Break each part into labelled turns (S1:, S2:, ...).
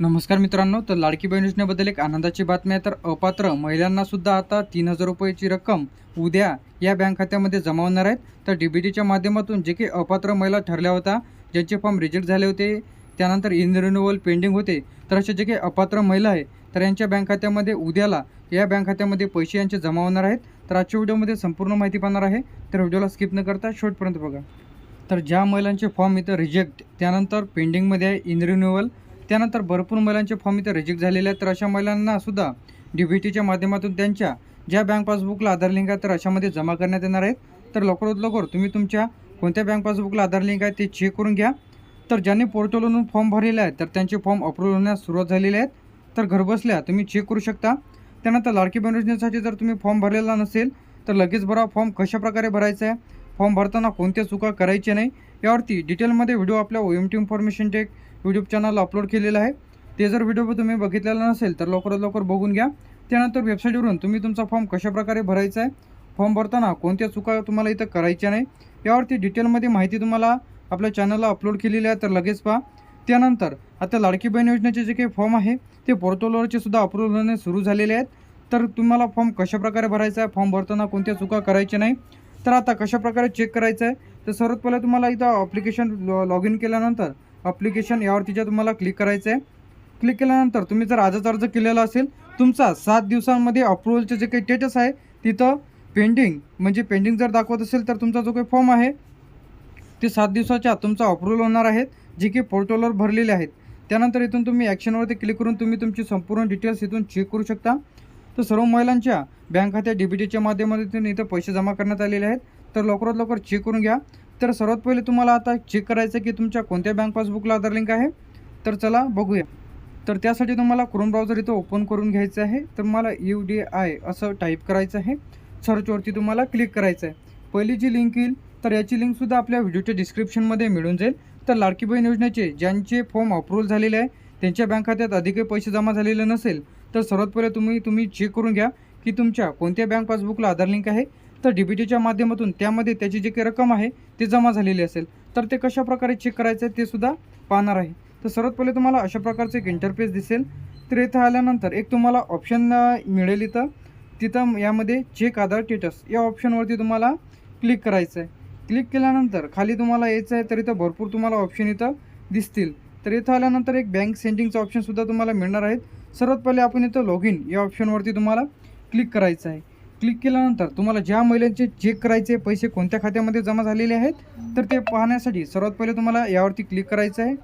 S1: नमस्कार मित्रांनो तर लाडकी बहीण योजनेबद्दल एक आनंदाची बातमी आहे. तर अपात्र महिलांना सुद्धा आता तीन हजार रुपयाची रक्कम उद्या या बँक खात्यामध्ये जमा होणार आहेत तर डी बी टीच्या माध्यमातून जे काही अपात्र महिला ठरल्या होत्या ज्यांचे फॉर्म रिजेक्ट झाले होते त्यानंतर इन रिन्युअल पेंडिंग होते तर असे जे काही अपात्र महिला आहे तर यांच्या बँक खात्यामध्ये उद्याला या बँक खात्यामध्ये पैसे यांचे जमा होणार आहेत. तर आजच्या व्हिडिओमध्ये संपूर्ण माहिती पाहणार आहे. तर व्हिडिओला स्किप न करता शेवटपर्यंत बघा. तर ज्या महिलांचे फॉर्म इथं रिजेक्ट त्यानंतर पेंडिंगमध्ये आहे इन रिन्युअल त्यानंतर भरपूर महिलांचे फॉर्म इथे रिजेक्ट झालेले आहेत. तर अशा महिलांना सुद्धा डी बी टीच्या माध्यमातून त्यांच्या ज्या बँक पासबुकला आधार लिंक आहे तर अशामध्ये जमा करण्यात येणार आहेत. तर लवकरात लवकर तुम्ही तुमच्या कोणत्या बँक पासबुकला आधार लिंक आहे ते चेक करून घ्या. तर ज्यांनी पोर्टलवरून फॉर्म भरलेले आहेत तर त्यांचे फॉर्म अप्रूव्ह होण्यास सुरुवात झालेली आहेत. तर घरबसल्या तुम्ही चेक करू शकता. त्यानंतर लाडकी बहीण योजनेसाठी जर तुम्ही फॉर्म भरलेला नसेल तर लगेच भरा. फॉर्म कशाप्रकारे भरायचा आहे? फॉर्म भरताना कोणत्या चुका करायच्या नाही? यावरती डिटेलमध्ये व्हिडिओ आपल्या O M T information tech YouTube channel upload केलेलं आहे. ते जर व्हिडिओ तुम्ही बघितलेला नसेल तर लवकरात लवकर बघून घ्या. त्यानंतर वेबसाईटवरून तुम्ही तुमचा फॉर्म कशाप्रकारे भरायचा आहे फॉर्म भरताना कोणत्या चुका तुम्हाला इथं करायच्या नाही यावरती डिटेलमध्ये माहिती तुम्हाला आपल्या चॅनलला अपलोड केलेली आहे तर लगेच पहा. त्यानंतर आता लाडकी बहीण योजनेचे जे काही फॉर्म आहे ते पोर्टलवरचे सुद्धा अप्रूव्ह होणे सुरू झालेले आहेत. तर तुम्हाला फॉर्म कशाप्रकारे भरायचा आहे फॉर्म भरताना कोणत्या चुका करायच्या नाही तर आता कशाप्रकारे चेक करायचं आहे तर सर्वात पहिले तुम्हाला इथं अप्लिकेशन लॉग इन केल्यानंतर अप्लिकेशन यावरतीच्या तुम्हाला क्लिक करायचं आहे क्लिक केल्यानंतर तुम्ही जर आजच अर्ज केलेला असेल तुमचा सात दिवसांमध्ये अप्रुव्हलचे जे काही स्टेटस आहे तिथं पेंडिंग म्हणजे पेंडिंग जर दाखवत असेल तर तुमचा जो काही फॉर्म आहे ते सात दिवसाच्या तुमचा अप्रुव्हल होणार आहेत जे की पोर्टलवर भरलेले आहेत. त्यानंतर इथून तुम्ही ॲक्शनवरती क्लिक करून तुम्ही तुमची संपूर्ण डिटेल्स इथून चेक करू शकता. तर सर्व महिलांच्या बँक खात्या डी बी टीच्या माध्यमातून इथं पैसे जमा करण्यात आलेले आहेत. तर लवकरात लवकर चेक करून घ्या. तर सर्वात पहिले तुम्हाला आता चेक करायचं आहे की तुमच्या कोणत्या बँक पासबुकला आधार लिंक आहे? तर चला बघूया. तर त्यासाठी तुम्हाला क्रोम ब्राउझर इथं ओपन करून घ्यायचं आहे. तर मला यू डी आय असं टाईप करायचं आहे. सर्चवरती तुम्हाला क्लिक करायचं आहे. पहिली जी लिंक येईल तर याची लिंकसुद्धा आपल्या व्हिडिओच्या डिस्क्रिप्शनमध्ये मिळून जाईल. तर लाडकी बहीण योजनेचे ज्यांचे फॉर्म अप्रूव्हल झालेले आहे त्यांच्या बँक खात्यात अधिकही पैसे जमा झालेले नसेल तर सर्वात पहिले तुम्ही तुम्ही चेक करून घ्या की तुमच्या कोणत्या बँक पासबुकला आधार लिंक आहे. तर डी बी टीच्या माध्यमातून त्यामध्ये त्याची जी काही रक्कम आहे ती जमा झालेली असेल तर ते कशा प्रकारे चेक करायचं आहे ते सुद्धा पाहणार आहे. तर सर्वात पहिले तुम्हाला अशा प्रकारचं एक इंटरफेस दिसेल. तर इथं आल्यानंतर एक तुम्हाला ऑप्शन मिळेल इथं. तिथं यामध्ये चेक आधार स्टेटस या ऑप्शनवरती तुम्हाला क्लिक करायचं आहे क्लिक केल्यानंतर खाली तुम्हाला यायचं आहे तर इथं भरपूर तुम्हाला ऑप्शन इथं दिसतील. तर इथं आल्यानंतर एक बँक सेंडिंगचं ऑप्शनसुद्धा तुम्हाला मिळणार आहेत सर्वात पहिले आपण इथं लॉग इन या ऑप्शनवरती तुम्हाला क्लिक करायचं आहे. क्लिक केल्यानंतर तुम्हाला ज्या महिलांचे चेक करायचे पैसे कोणत्या खात्यामध्ये जमा झालेले आहेत तर ते पाहण्यासाठी सर्वात पहिले तुम्हाला यावरती क्लिक करायचं आहे.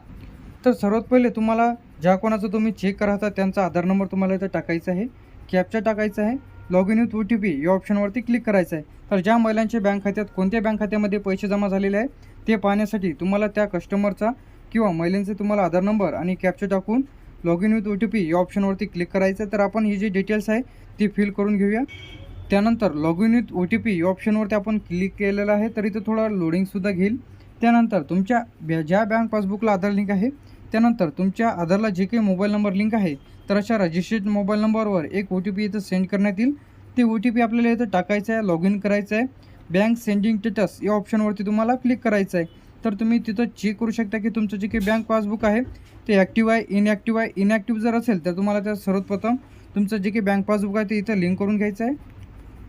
S1: तर सर्वात पहिले तुम्हाला ज्या कोणाचं तुम्ही चेक करायचा त्यांचा आधार नंबर तुम्हाला इथं टाकायचा आहे कॅपचा टाकायचा आहे log in with O T P या ऑप्शनवरती क्लिक करायचं आहे. तर ज्या महिलांच्या बँक खात्यात कोणत्या बँक खात्यामध्ये पैसे जमा झालेले आहेत ते पाहण्यासाठी तुम्हाला त्या कस्टमरचा किंवा महिलांचे तुम्हाला आधार नंबर आणि कॅपचा टाकून log in with O T P या ऑप्शनवरती क्लिक करायचं आहे. तर आपण ही जी डिटेल्स आहे ती फिल करून घेऊया. त्यानंतर log in with O T P या ऑप्शनवरती आपण क्लिक केलेलं आहे तर इथं थोडा लोडिंगसुद्धा घेईल. त्यानंतर तुमच्या ब्या- ज्या बँक पासबुकला आधार लिंक आहे त्यानंतर तुमच्या आधारला जे काही मोबाईल नंबर लिंक आहे तर अशा रजिस्टर्ड मोबाईल नंबरवर एक ओ टी पी इथं सेंड करण्यात येईल. ते ओ टी पी आपल्याला इथं टाकायचं आहे लॉग इन करायचं आहे. बँक सेंडिंग स्टेटस या ऑप्शनवरती तुम्हाला क्लिक करायचं आहे. तर तुम्ही तिथं चेक करू शकता की तुमचं जे काही बँक पासबुक आहे ते ॲक्टिव्ह आहे इनॲक्टिव्ह आहे. इनॲक्टिव्ह जर असेल तर तुम्हाला त्या सर्वप्रथम तुमचं जे काही बँक पासबुक आहे ते इथं लिंक करून घ्यायचं आहे.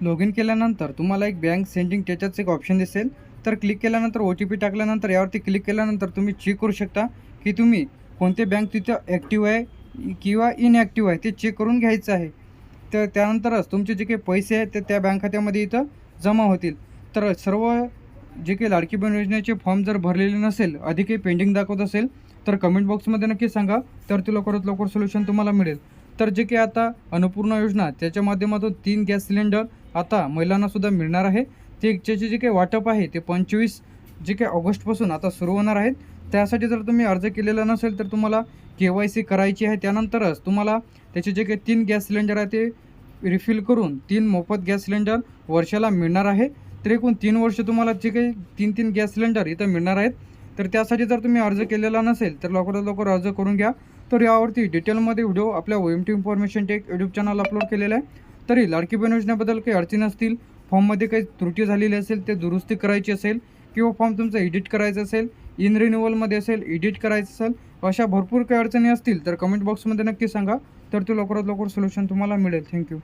S1: लॉग इन केल्यानंतर तुम्हाला एक बँक सेंडिंग स्टेटसचं एक ऑप्शन दिसेल. तर क्लिक केल्यानंतर ओ टी पी टाकल्यानंतर यावरती क्लिक केल्यानंतर तुम्ही चेक करू शकता की तुम्ही कोणते बँक तिथं ॲक्टिव्ह आहे किंवा इनॲक्टिव्ह आहे ते चेक करून घ्यायचं आहे. तर त्यानंतरच तुमचे जे काही पैसे आहेत ते त्या बँक खात्यामध्ये इथं जमा होतील. तर सर्व जे काही लाडकी बहीण योजनेचे फॉर्म जर भरलेले नसेल अधिकही पेंडिंग दाखवत असेल तर कमेंट बॉक्समध्ये नक्की सांगा तर ते लवकरात लवकर सोल्युशन तुम्हाला मिळेल. तर जे काही आता अन्नपूर्णा योजना त्याच्या माध्यमातून तीन गॅस सिलेंडर आता महिलांनासुद्धा मिळणार आहे. ते त्याचे जे काही वाटप आहे ते पंचवीस जे काही ऑगस्टपासून आता सुरू होणार आहेत. त्यासाठी जर तुम्ही अर्ज केलेला नसेल तर तुम्हाला के वाय सी करायची आहे. त्यानंतरच तुम्हाला त्याचे जे काही तीन गॅस सिलेंडर आहे ते रिफिल करून तीन मोफत गॅस सिलेंडर वर्षाला मिळणार आहे. तर एकूण तीन वर्ष तुम्हाला जे काही तीन तीन गॅस सिलेंडर इथं मिळणार आहेत. तर त्यासाठी जर तुम्ही अर्ज केलेला नसेल तर लवकरात लवकर अर्ज करून घ्या. तर यावरती डिटेलमध्ये व्हिडिओ आपल्या O M T information tech YouTube channel upload केलेला आहे. तरी लाडकी बहीण योजनेबद्दल काही अडचणी असतील फॉर्ममध्ये काही त्रुटी झालेली असेल ते दुरुस्ती करायची असेल किंवा फॉर्म तुमचं एडिट करायचं असेल इन रिन्युअलमध्ये असेल एडिट करायचं असेल अशा भरपूर काही अडचणी असतील तर कमेंट बॉक्समध्ये नक्की सांगा. तर ते लवकरात लवकर सोल्युशन तुम्हाला मिळेल. थँक्यू